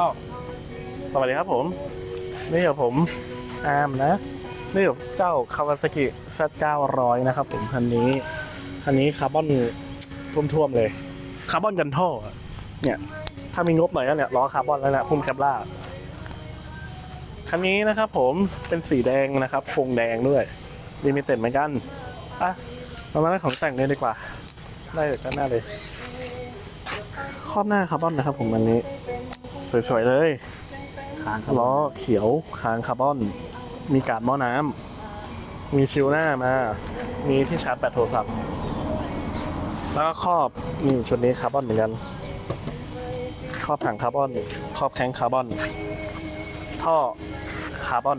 อ้าวสวัสดีครับผม นี่กับผมอามนะนี่กับเจ้าคาวาซากิซัด900นะครับผมคันนี้คันนี้คาร์บอนท่วมๆเลยคาร์บอนกันท่อเนี่ย ถ้ามีงบหน่อยเนี่ยล้อคาร์บอนแล้วแหละคุ้มแคปล่าคันนี้นะครับผมเป็นสีแดงนะครับโครงแดงด้วยลิมิเต็ดเหมือนกันอะเรามาเล่นของแต่งเลยดีกว่า ได้จากด้านหน้าเลย ครอบหน้าคาร์บอนนะครับผมอันนี้ สวยๆเลยค้างครับล้อเขียวคางคาร์บอน มีการดหม้อน้ำมีชิลหน้ามา มีที่ชาร์จแบตโทรศัพท์ แล้วก็ครอบนี่ชุดนี้คาร์บอนเหมือนกัน ครอบถังคาร์บอน ครอบแข้งคาร์บอน ท่อคาร์บอน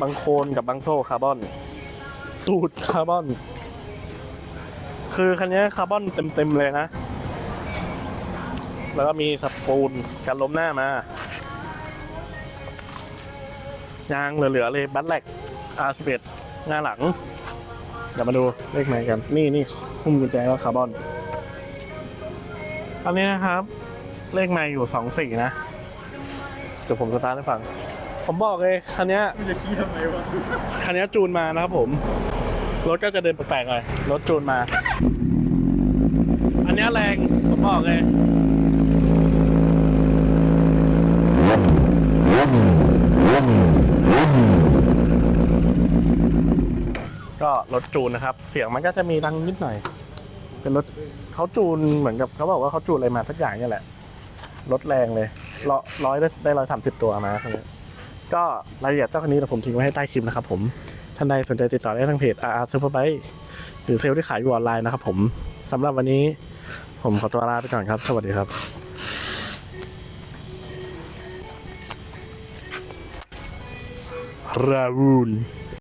บังโคลนกับบังโซ่คาร์บอน ตูดคาร์บอน คือคันนี้คาร์บอนเต็มๆเลยนะ แล้วก็มีสปูนกันล้มหน้ามายางเหลือๆเลยบัตแลก R11 หน้าหลัง เดี๋ยวมาดูเลขไหนกัน นี่นี่คุ้มกุญแจก็คาร์บอนอันนี้นะครับ เลขไม้อยู่สองสี่นะ เดี๋ยวผมสตาร์ทให้ฟัง ผมบอกเลยคันเนี้ยจะชี้ทำไมวะคันนี้จูนมานะครับผม รถก็จะเดินแปลกๆหน่อยรถจูนมา อันนี้แรง ผมบอกเลย ก็รถจูนนะครับ เสียงมันก็จะมีดังนิดหน่อย เป็นรถเขาจูนเหมือนกับเขาบอกว่าเขาจูนอะไรมาสักอย่างเนี่ยแหละรถแรงเลยร้อยร้อยได้ได้ร้อยสามสิบตัวมาคันนี้ก็รายละเอียดเจ้าคันนี้เดี๋ยวผมทิ้งไว้ให้ใต้คลิปนะครับผมท่านใดสนใจติดต่อได้ทางเพจ RR Superbike หรือเซลล์ที่ขายอยู่ออนไลน์นะครับผมสำหรับวันนี้ผมขอตัวลาไปก่อนครับ สวัสดีครับราวูน